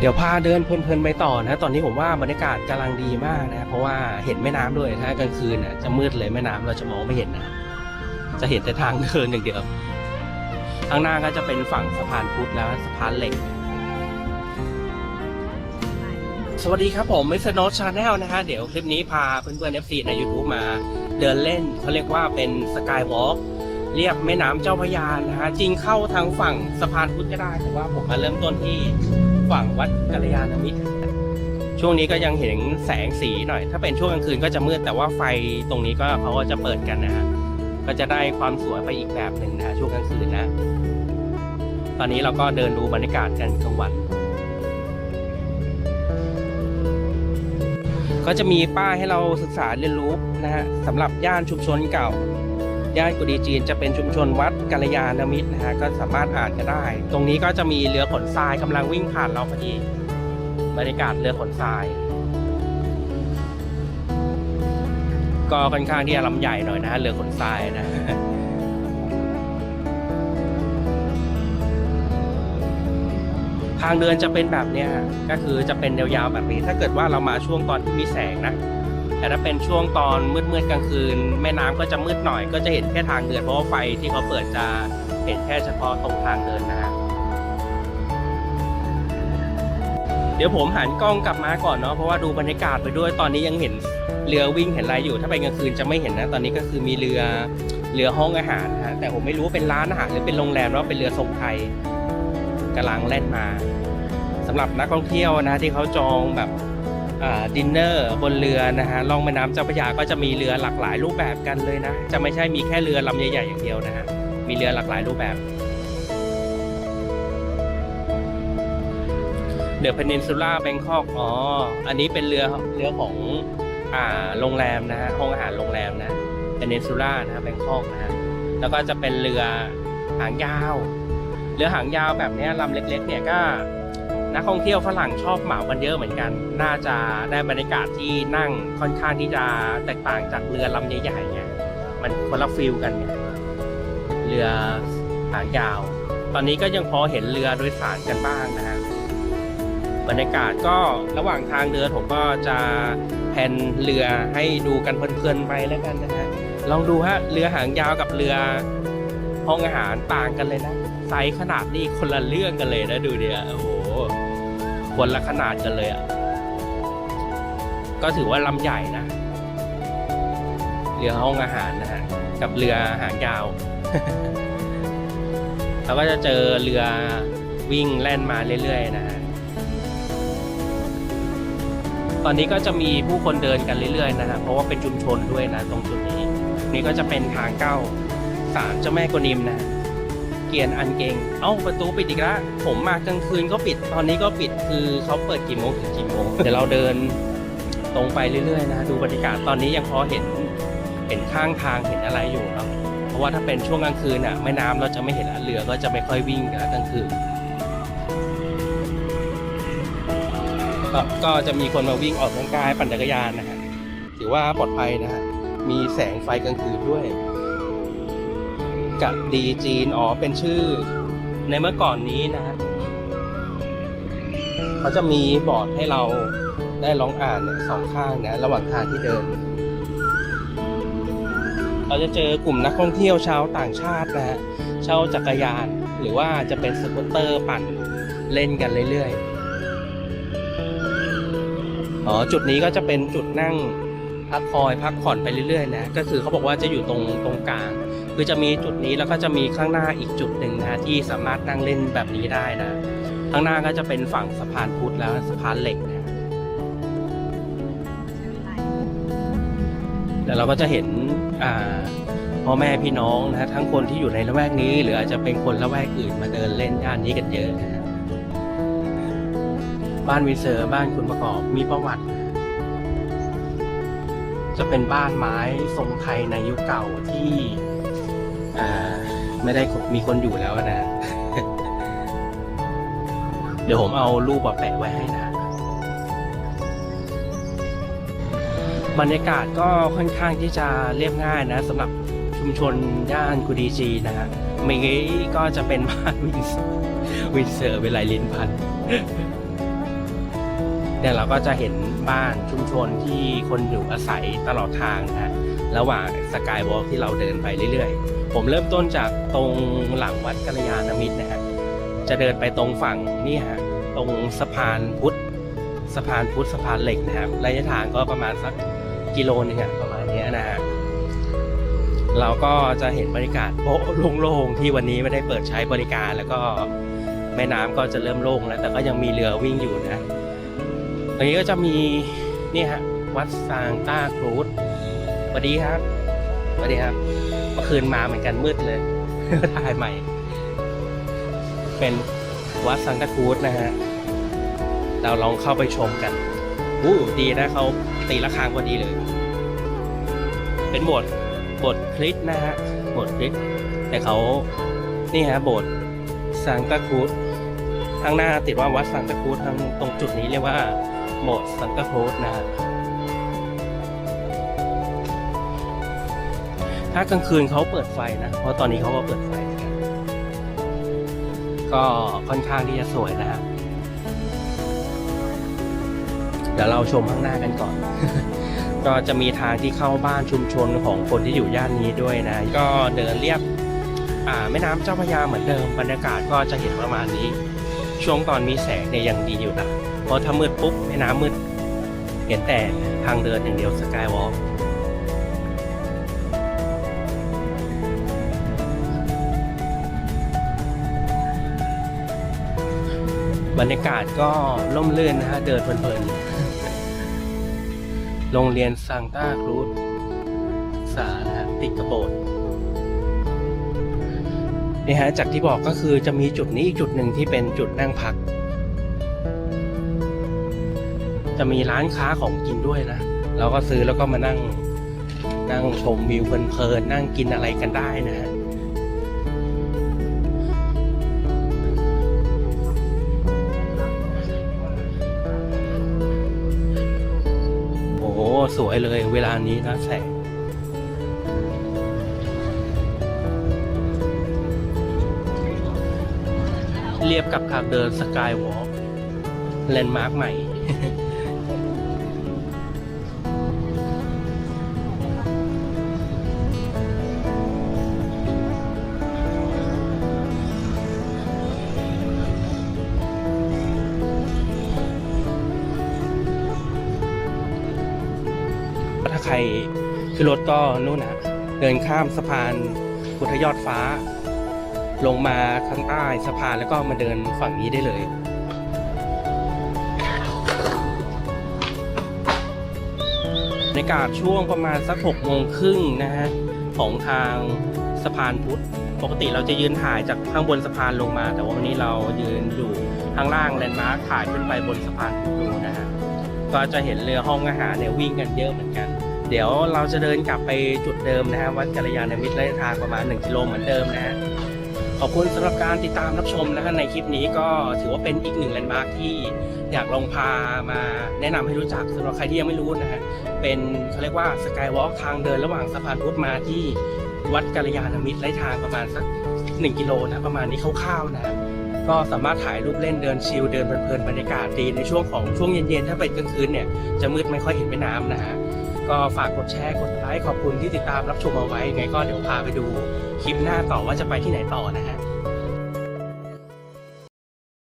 เดี๋ยวพาเดินเพลินๆไปต่อนะตอนนี้ผมว่าบรรยากาศกำลังดีมากนะเพราะว่าเห็นแม่น้ำด้วยถ้ากลางคืนน่ะจะมืดเลยแม่น้ำเราจะมองไม่เห็นนะจะเห็นแต่ทางเดินอย่างเดียวข้างหน้าก็จะเป็นฝั่งสะพานพุทธแล้วสะพานเหล็ก สวัสดีครับผมมิสเตอร์โนชาแนลนะฮะเดี๋ยวคลิปนี้พาเพื่อนๆ FC ใน YouTube มาเดินเล่นเขาเรียกว่าเป็นสกายวอล์กเรียบแม่น้ำเจ้าพระยานะฮะจริงเข้าทางฝั่งสะพานพุทธก็ได้แต่ว่าผมมาเริ่มต้นที่ ฝั่งวัดกัลยาณมิตรช่วงนี้ก็ยังเห็นแสงสีหน่อย ถ้าเป็นช่วงกลางคืนก็จะมืดแต่ว่าไฟตรงนี้ก็เขาก็จะเปิดกันนะฮะก็จะได้ความสวยไปอีกแบบหนึ่งนะช่วงกลางคืนนะ ตอนนี้เราก็เดินดูบรรยากาศกันกลางวันก็จะมีป้ายให้เราศึกษาเรียนรู้นะฮะสำหรับย่านชุมชนเก่า ย่านกุดีจีนจะเป็นชุมชนวัดกัลยาณมิตรนะฮะก็สามารถอ่านกันได้ ตรงนี้ก็จะมีเรือขนทรายกำลังวิ่งผ่านเราพอดีบรรยากาศเรือขนทราย ก็ค่อนข้างที่จะลำใหญ่หน่อยนะฮะเรือขนทรายนะทางเดินจะเป็นแบบเนี้ยก็คือจะเป็นยาวๆแบบนี้ ถ้าเกิดว่าเรามาช่วงตอนที่มีแสงนะ แต่ถ้าเป็นช่วงตอนมืดๆกลางคืน แม่น้ำก็จะมืดหน่อย ก็จะเห็นแค่ทางเดินเพราะว่าไฟที่เขาเปิดจะเห็นแค่เฉพาะตรงทางเดินนะฮะเดี๋ยวผมหันกล้องกลับมาก่อนเนาะเพราะว่าดูบรรยากาศไปด้วยตอนนี้ยังเห็นเรือวิ่งเห็นอะไรอยู่ ถ้าไปกลางคืนจะไม่เห็นนะ ตอนนี้ก็คือมีเรือเรือห้องอาหารนะฮะแต่ผมไม่รู้ว่าเป็นร้านอาหารหรือเป็นโรงแรมหรือว่าเป็นเรือทรงไทยกำลังแล่นมาสำหรับนักท่องเที่ยวนะที่เขาจองแบบ ดินเนอร์บนเรือนะฮะล่องแม่น้ำเจ้าพระยาก็จะมีเรือหลากหลายรูปแบบกันเลยนะ จะไม่ใช่มีแค่เรือลำใหญ่ๆอย่างเดียวนะฮะมีเรือหลากหลายรูปแบบเดอะเพนินซูล่าแบงคอกอ๋ออันนี้เป็นเรือเรือของอ่าโรงแรมนะฮะห้องอาหารโรงแรมนะเพนินซูล่านะฮะแบงคอกนะฮะแล้วก็จะเป็นเรือหางยาว เรือหางยาวแบบนี้ลำเล็กๆเนี่ยก็ นักท่องเที่ยวฝรั่งชอบเหมากันเยอะเหมือนกัน น่าจะได้บรรยากาศที่นั่งค่อนข้างที่จะแตกต่างจากเรือลำใหญ่ๆเนี่ยมันคนละฟิลกันเนี่ยเรือหางยาว ตอนนี้ก็ยังพอเห็นเรือโดยสารกันบ้างนะฮะบรรยากาศก็ระหว่างทางเดินผมก็จะแผ่นเรือให้ดูกันเพลินๆไปแล้วกันนะฮะลองดูฮะเรือหางยาวกับเรือห้องอาหารต่างกันเลยนะไซส์ขนาดนี่คนละเรื่องกันเลยนะดูเดียโอ้โห คนละขนาดกันเลยอะ ก็ถือว่าลำใหญ่นะ เรือห้องอาหารนะฮะ กับเรือหางยาว เราก็จะเจอเรือวิ่งแล่นมาเรื่อยๆนะฮะ ตอนนี้ก็จะมีผู้คนเดินกันเรื่อยๆนะฮะ เพราะว่าเป็นชุมชนด้วยนะ ตรงจุดนี้ นี่ก็จะเป็นทางเข้าศาลเจ้าแม่กวนอิมนะฮะ เกียนอันเก่ง เอ้าประตูปิดอีกแล้วผมมากลางคืนก็ปิด ตอนนี้ก็ปิดคือเขาเปิดกี่โมงถึงกี่โมง เดี๋ยวเราเดินตรงไปเรื่อยๆนะดูบรรยากาศตอนนี้ยังพอเห็นเห็นข้างทางเห็นอะไรอยู่เนาะเพราะว่าถ้าเป็นช่วงกลางคืนอะแม่น้ำเราจะไม่เห็นล้วเรือก็จะไม่ค่อยวิ่งกันกลางคืนก็ก็จะมีคนมาวิ่งออกกำลังกายปั่นจักรยานนะฮะถือว่าปลอดภัยนะฮะมีแสงไฟกลางคืนด้วย กับดีจีน อ๋อ เป็นชื่อ ในเมื่อก่อนนี้นะฮะเขาจะมีบอร์ดให้เราได้ลองอ่านเนี่ยสองข้างนะ ระหว่างทางที่เดิน เราจะเจอกลุ่มนักท่องเที่ยวชาวต่างชาตินะฮะเช่าจักรยาน หรือว่าจะเป็นสกูตเตอร์ปั่นเล่นกันเรื่อยๆ อ๋อ จุดนี้ก็จะเป็นจุดนั่งพักคอยพักผ่อนไปเรื่อยๆนะ ก็คือเขาบอกว่าจะอยู่ตรงตรงกลาง คือจะมีจุดนี้แล้วก็จะมีข้างหน้าอีกจุดหนึ่งนะที่สามารถนั่งเล่นแบบนี้ได้นะ ข้างหน้าก็จะเป็นฝั่งสะพานพุทธแล้วสะพานเหล็กนะแล้วเราก็จะเห็นพ่อแม่พี่น้องนะทั้งคนที่อยู่ในละแวกนี้ หรืออาจจะเป็นคนละแวกอื่นมาเดินเล่นย่านนี้กันเยอะนะบ้านวินเซอร์บ้านคุณประกอบมีประวัติ จะเป็นบ้านไม้ทรงไทยในยุคเก่าที่ ไม่ได้มีคนอยู่แล้วนะ เดี๋ยวผมเอารูปมาแปะไว้ให้นะ บรรยากาศก็ค่อนข้างที่จะเรียบง่ายนะสำหรับชุมชนย่านกุดีจีนะฮะเมื่อกี้ก็จะเป็นบ้านวินเซอร์วินเซอร์เป็นลายลินพัน เนี่ยเราก็จะเห็นบ้านชุมชนที่คนอยู่อาศัยตลอดทางนะฮะระหว่างสกายวอล์กที่เราเดินไปเรื่อยๆ ผมเริ่มต้นจากตรงหลังวัดกัลยาณมิตรนะฮะจะเดินไปตรงฝั่งนี่ฮะตรงสะพานพุทธสะพานพุทธสะพานเหล็กนะครับระยะทางก็ประมาณสักกิโลนึงอะประมาณนี้นะฮะเราก็จะเห็นบรรยากาศโป๊ะโล่งๆที่วันนี้ไม่ได้เปิดใช้บริการแล้วก็แม่น้ำก็จะเริ่มโล่งแล้วแต่ก็ยังมีเรือวิ่งอยู่นะ ตรงนี้ก็จะมีนี่ฮะวัดซางต้าครูดสวัสดีครับสวัสดีครับ เมื่อคืนมาเหมือนกันมืดเลยถ่ายใหม่ เป็นวัดซังตาครูดนะฮะ เราลองเข้าไปชมกันอู้ดีนะเขาตีระฆังพอดีเลย เป็นโบสถ์โบสถ์คริสต์นะฮะโบสถ์คริสต์แต่เขานี่ฮะโบสถ์ซังตาครูดข้างหน้าติดว่าวัดซังตาครูดทางตรงจุดนี้เรียกว่า โบสถ์ซังตาครูดนะฮะถ้ากลางคืนเขาเปิดไฟนะ เพราะตอนนี้เขาก็เปิดไฟกันก็ค่อนข้างที่จะสวยนะฮะเดี๋ยวเราชมข้างหน้ากันก่อน ก็จะมีทางที่เข้าบ้านชุมชนของคนที่อยู่ย่านนี้ด้วยนะ ก็เดินเรียบอ่าแม่น้ำเจ้าพระยาเหมือนเดิมบรรยากาศก็จะเห็นประมาณนี้ ช่วงตอนมีแสงเนี่ยยังดีอยู่นะ เพราะถ้ามืดปุ๊บแม่น้ำมืด เห็นแต่ทางเดินอย่างเดียวสกายวอล์กบรรยากาศก็ร่มรื่นนะฮะ เดินเพลินๆ โรงเรียนซังต้าครูดสานะติดกระโบดนี่ฮะ จากที่บอกก็คือจะมีจุดนี้อีกจุดหนึ่งที่เป็นจุดนั่งพัก จะมีร้านค้าของกินด้วยนะ เราก็ซื้อแล้วก็มานั่งนั่งชมวิวเพลินๆนั่งกินอะไรกันได้นะฮะโอ้โหสวยเลยเวลานี้นะแสงเรียบกับทางเดินสกายวอล์กแลนด์มาร์คใหม่ ใครคือรถก็นู่นนะเดินข้ามสะพานพุทธยอดฟ้า ลงมาข้างใต้สะพานแล้วก็มาเดินฝั่งนี้ได้เลยในากาศช่วงประมาณสักหกโมงครึ่งนะฮะของทางสะพานพุทธปกติเราจะยืนถ่ายจากข้างบนสะพานลงมา แต่ว่าวันนี้เรายืนอยู่ข้างล่างแลนด์มาร์คถ่ายขึ้นไปบนสะพานพุทธดูนะฮะก็จะเห็นเรือห้องอาหารเนี่ยวิ่งกันเยอะเหมือนกัน เดี๋ยวเราจะเดินกลับไปจุดเดิมนะฮะวัดกัลยาณมิตรระยะทางประมาณ 1 กิโลเหมือนเดิมนะฮะขอบคุณสำหรับการติดตามรับชมนะฮะในคลิปนี้ก็ถือว่าเป็นอีกหนึ่งแลนด์มาร์คที่อยากลองพามาแนะนำให้รู้จักสำหรับใครที่ยังไม่รู้นะฮะเป็นเขาเรียกว่าสกายวอล์กทางเดินระหว่างสะพานพุทธมาที่วัดกัลยาณมิตรระยะทางประมาณสัก 1 กิโลนะประมาณนี้คร่าวๆนะฮะก็สามารถถ่ายรูปเล่นเดินชิลเดินเพลินบรรยากาศดีในช่วงของช่วงเย็นๆ ถ้าเป็นกลางคืนเนี่ยจะมืดไม่ค่อยเห็นแม่น้ำนะฮะ ก็ฝากกดแชร์กดไลค์ขอบคุณที่ติดตามรับชมเอาไว้ยังไงก็เดี๋ยวพาไปดูคลิปหน้าต่อว่าจะไปที่ไหนต่อนะฮะ